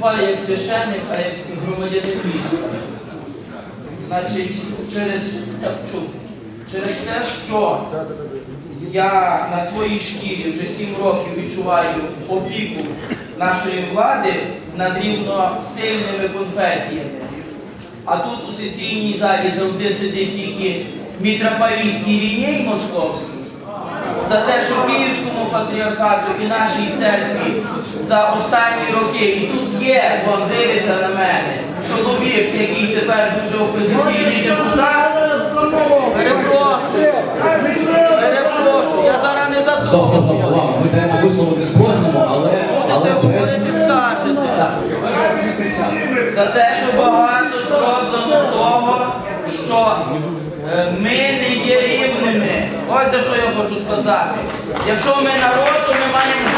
виступаю як священник, а як громадянин міста. Значить, через, через те, що я на своїй шкірі вже сім років відчуваю опіку нашої влади над рівносильними конфесіями. А тут у сесійній залі завжди сидить тільки мітрополіт Ірінєй Московський. За те, що Київському патріархату і нашій церкві за останні роки, і тут є, вон дивиться на мене, чоловік, який тепер дуже опозиційний депутат. Перепрошую, перепрошую, я зараз не за ладно, ми даємо висловитись кожному, але... але Будете говорити, скажете. За те, що багато зроблено того, що е, ми не є рівними. Ось за що я хочу сказати. Якщо ми народ, то ми маємо